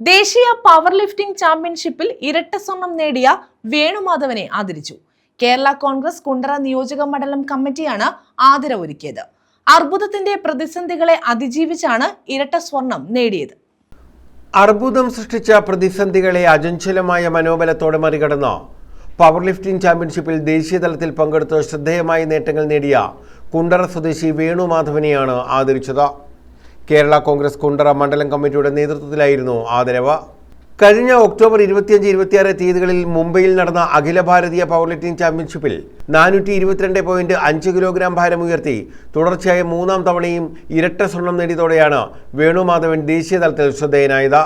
ദേശീയ power lifting ചാമ്പ്യൻഷിപ്പിൽ ഇരട്ട സ്വർണം നേടിയ വേണുമാധവനെ ആദരിച്ചു. കേരള കോൺഗ്രസ് കുണ്ടറ നിയോജക മണ്ഡലം കമ്മിറ്റിയാണ് ആദരവൊരുക്കിയത്. അർബുദത്തിന്റെ പ്രതിസന്ധികളെ അതിജീവിച്ചാണ് ഇരട്ട സ്വർണം നേടിയത്. അർബുദം സൃഷ്ടിച്ച പ്രതിസന്ധികളെ അജഞ്ചലമായ മനോബലത്തോടെ മറികടന്ന് പവർ ലിഫ്റ്റിംഗ് ചാമ്പ്യൻഷിപ്പിൽ ദേശീയ തലത്തിൽ പങ്കെടുത്ത് ശ്രദ്ധേയമായ നേട്ടങ്ങൾ നേടിയ കുണ്ടറ സ്വദേശി വേണുമാധവനെയാണ് ആദരിച്ചത്. കേരള കോൺഗ്രസ് കുണ്ടറ മണ്ഡലം കമ്മിറ്റിയുടെ നേതൃത്വത്തിലായിരുന്നു ആദരവ് കഴിഞ്ഞ ഒക്ടോബർ ഇരുപത്തിയഞ്ച് ഇരുപത്തിയാറ് തീയതികളിൽ മുംബൈയിൽ നടന്ന അഖില ഭാരതീയ പവർ ലിഫ്റ്റിംഗ് ചാമ്പ്യൻഷിപ്പിൽ നാനൂറ്റി ഇരുപത്തിരണ്ട് പോയിന്റ് അഞ്ച് കിലോഗ്രാം ഭാരം ഉയർത്തി തുടർച്ചയായ മൂന്നാം തവണയും ഇരട്ട സ്വർണം നേടിയതോടെയാണ് വേണുമാധവൻ ദേശീയ തലത്തിൽ ശ്രദ്ധേയനായത്.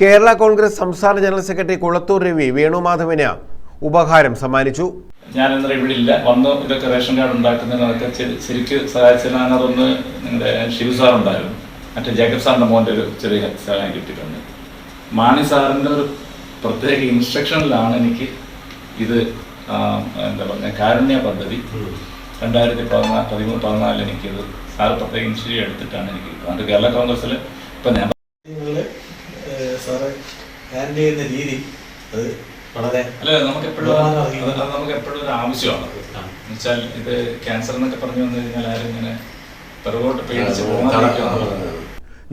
കേരള കോൺഗ്രസ് സംസ്ഥാന ജനറൽ സെക്രട്ടറി കുളത്തൂർ രവി വേണുമാധവന് ഉപഹാരം സമ്മാനിച്ചു. ഞാൻ ഇന്നലെ ഇവിടെ ഇല്ല. വന്ന് ഇതൊക്കെ റേഷൻ കാർഡ് ഉണ്ടാക്കുന്നതിനൊക്കെ ശരി- ശരിക്ക് സഹായിച്ചതിന് അതൊന്ന് നിങ്ങളുടെ ശിവ സാർ ഉണ്ടായിരുന്നു മറ്റേ ജേക്കബ് സാറിന്റെ മോന്റെ ഒരു ചെറിയ സഹായം കിട്ടിയിട്ടുണ്ട്. മാണി സാറിന്റെ ഒരു പ്രത്യേക ഇൻസ്ട്രക്ഷനിലാണ് എനിക്ക് ഇത് എന്താ പറയുക കാരുണ്യ പദ്ധതി. രണ്ടായിരത്തി പതിനാല് പതിമൂന്ന് പതിനാലിൽ എനിക്കിത് സാറ് പ്രത്യേക ഇൻസ്റ്റിറ്റ്യൂട്ട് എടുത്തിട്ടാണ് എനിക്ക് അതുകൊണ്ട് കേരള കോൺഗ്രസ്സിൽ ഇപ്പം ഞാൻ നിങ്ങൾ സാറ് ഹാൻഡിൽ ചെയ്യുന്ന രീതി അത് വളരെ അല്ല നമുക്ക് എപ്പോഴും അത് അത് നമുക്ക് എപ്പോഴും ഒരു ആവശ്യമാണ്. എന്നുവെച്ചാൽ ഇത് ക്യാൻസർ എന്നൊക്കെ പറഞ്ഞു വന്നു കഴിഞ്ഞാൽ ആരും ഇങ്ങനെ പിറകോട്ട് പേടിച്ച് പോകാതിരിക്കുക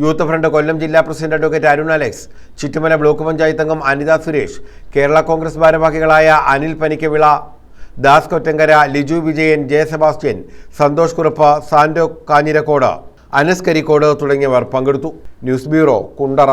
യൂത്ത് ഫ്രണ്ട് കൊല്ലം ജില്ലാ president advocate Arun Alex Chuttumala block panchayat അംഗം അനിത സുരേഷ് കേരള കോൺഗ്രസ് ഭാരവാഹികളായ അനിൽ പനിക്കവിള ദാസ് കൊറ്റങ്കര ലിജു വിജയൻ ജെ സെബാസ്റ്റ്യൻ സന്തോഷ് കുറുപ്പ് സാൻഡോ കാഞ്ഞിരക്കോട് അനസ് കരിക്കോട് തുടങ്ങിയവർ പങ്കെടുത്തു. News bureau Kundara.